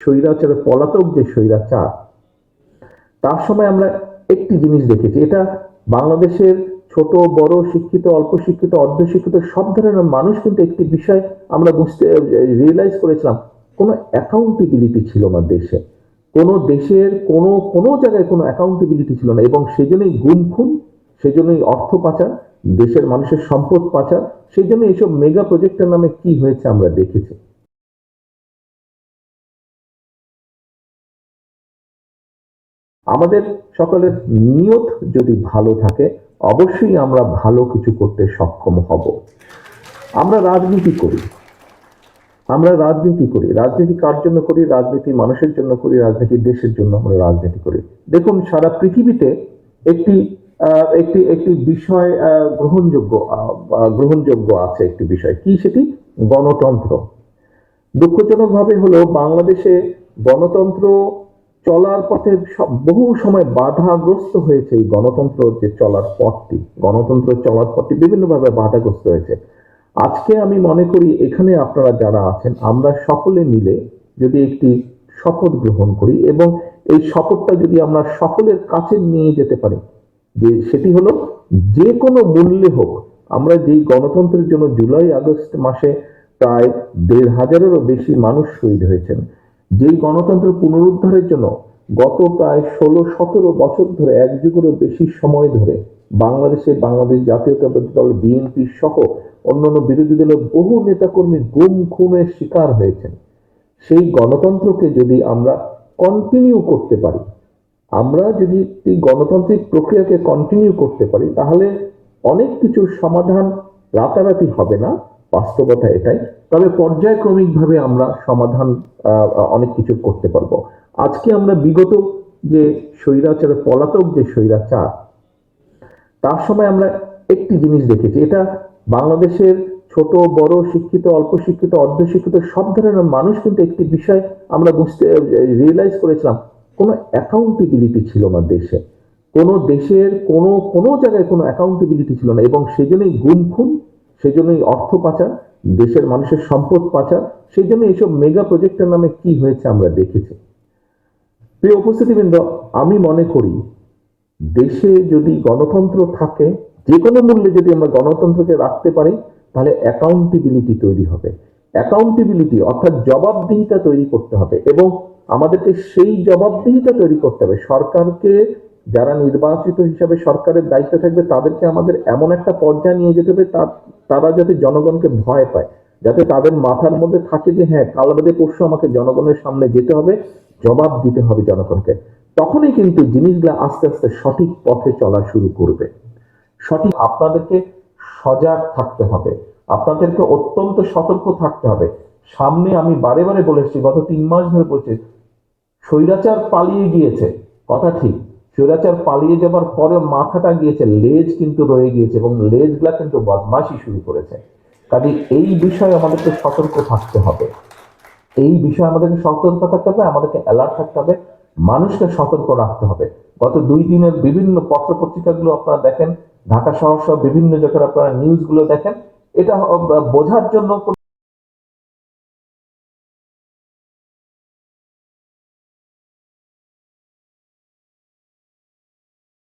স্বৈরাচারের পলাতক যে স্বৈরাচার, তার সময় আমরা একটি জিনিস দেখেছি, এটা বাংলাদেশের ছোট, বড় শিক্ষিত, অল্প শিক্ষিত অর্ধশিক্ষিত সব ধরনের মানুষ কিন্তু একটি বিষয় আমরা বুঝতে রিয়েলাইজ করেছিলাম, কোনো অ্যাকাউন্টেবিলিটি ছিল না দেশে। কোনো দেশের কোনো কোনো জায়গায় কোনো অ্যাকাউন্টেবিলিটি ছিল না এবং সেজন্যই গুম খুন সেই জন্যই অর্থ পাচার, দেশের মানুষের সম্পদ পাচার সেই জন্য এইসব মেগা প্রজেক্টের নামে কি হয়েছে আমরা দেখেছি। আমাদের সকলের নিয়ত যদি ভালো থাকে, অবশ্যই আমরা ভালো কিছু করতে সক্ষম হব। আমরা রাজনীতি করি। আমরা রাজনীতি করি। রাজনীতি কার জন্য করি? রাজনীতি মানুষের জন্য করি, রাজনীতি দেশের জন্য আমরা রাজনীতি করি। দেখুন, সারা পৃথিবীতে একটি একটি একটি বিষয় গ্রহণযোগ্য গ্রহণযোগ্য আছে একটি বিষয়। কি সেটি? গণতন্ত্র। দুঃখজনকভাবে হলো, বাংলাদেশে গণতন্ত্র চলার পথে বহু সময় বাধাগ্রস্ত হয়েছে এই গণতন্ত্র যে চলার পথটি। গণতন্ত্র চলার পথটি বিভিন্নভাবে বাধাগ্রস্ত হয়েছে। আজকে আমি মনে করি এখানে আপনারা যারা আছেন, আমরা সকলে মিলে যদি একটি শপথ গ্রহণ করি এবং এই শপথটা যদি আমরা সকলের কাছে নিয়ে যেতে পারি, যে সেটি হলো যে কোনো মূল্যে হোক, আমরা যেই গণতন্ত্রের জন্য জুলাই আগস্ট মাসে প্রায় দেড় হাজারেরও বেশি মানুষ শহীদ হয়েছেন যেই গণতন্ত্র পুনরুদ্ধারের জন্য গত প্রায় ষোলো, সতেরো বছর ধরে এক যুগেরও বেশি সময় ধরে বাংলাদেশে বাংলাদেশ জাতীয়তাবাদী দল, বিএনপি সহ অন্যান্য বিরোধী দলের বহু নেতাকর্মী গুম খুনের শিকার হয়েছেন। সেই গণতন্ত্রকে যদি আমরা কন্টিনিউ করতে পারি, আমরা যদি এই গণতান্ত্রিক প্রক্রিয়াকে কন্টিনিউ করতে পারি, তাহলে অনেক কিছুর সমাধান রাতারাতি হবে না। বাস্তবতা এটাই। তবে পর্যায়ক্রমিকভাবে আমরা সমাধান অনেক কিছু করতে পারব। আজকে আমরা বিগত যে স্বৈরাচারের পলাতক যে স্বৈরাচার, তার সময় আমরা একটি জিনিস দেখেছি। এটা বাংলাদেশের ছোট, বড় শিক্ষিত, অল্প শিক্ষিত অর্ধশিক্ষিত সব ধরনের মানুষ কিন্তু একটি বিষয় আমরা বুঝতে রিয়েলাইজ করেছিলাম। কোনো অ্যাকাউন্টেবিলিটি ছিল না দেশে। কোনো দেশের কোনো কোনো জায়গায় কোনো অ্যাকাউন্টেবিলিটি ছিল না। এবং সেই জন্যই গুম খুন সেই জন্যই অর্থ পাচার, দেশের মানুষের সম্পদ পাচার সেই জন্য এইসব মেগা প্রজেক্টের নামে কি হয়েছে আমরা দেখেছি। প্রিয় উপস্থিতিবৃন্দ, আমি মনে করি দেশে যদি গণতন্ত্র থাকে যে কোনো মূল্যে যদি আমরা গণতন্ত্রকে রাখতে পারি, তাহলে অ্যাকাউন্টেবিলিটি তৈরি হবে। অ্যাকাউন্টেবিলিটি অর্থাৎ জবাবদিহিতা তৈরি করতে হবে এবং আমাদেরকে সেই জবাবদিহিতা তৈরি করতে হবে। সরকারকে যারা নির্বাচিত হিসাবে সরকারের দায়িত্ব থাকবে, তাদেরকে আমাদের এমন একটা পর্যায়ে নিয়ে যেতে হবে তা- তারা যাতে জনগণকে ভয় পায়, যাতে তাদের মাথার মধ্যে থাকে যে হ্যাঁ কাল বাদে পরশু আমাকে জনগণের সামনে যেতে হবে, জবাব দিতে হবে জনগণকে। তখনই কিন্তু জিনিসগুলো আস্তে আস্তে সঠিক পথে চলা শুরু করবে। সঠিক আপনাদেরকে সজাগ থাকতে হবে, আপনাদেরকে অত্যন্ত সতর্ক থাকতে হবে। সামনে আমি বারে বারে বলেছি গত তিন মাস ধরে বলছি, স্বৈরাচার পালিয়ে গিয়েছে, কথা ঠিক। স্বৈরাচার পালিয়ে যাবার পরে মাথাটা গিয়েছে, লেজ কিন্তু রয়ে গিয়েছে এবং লেজগুলা কিন্তু বদমাশি শুরু করেছে। কাজে এই বিষয়ে আমাদেরকে সতর্ক থাকতে হবে। এই বিষয়ে আমাদেরকে সতর্ক থাকতে হবে, আমাদেরকে অ্যালার্ট থাকতে হবে, মানুষকে সতর্ক রাখতে হবে। গত দুই দিনের বিভিন্ন পত্র পত্রিকাগুলো আপনারা দেখেন, ঢাকা শহর সহ বিভিন্ন জায়গায় আপনারা নিউজগুলো দেখেন, এটা বোঝার জন্য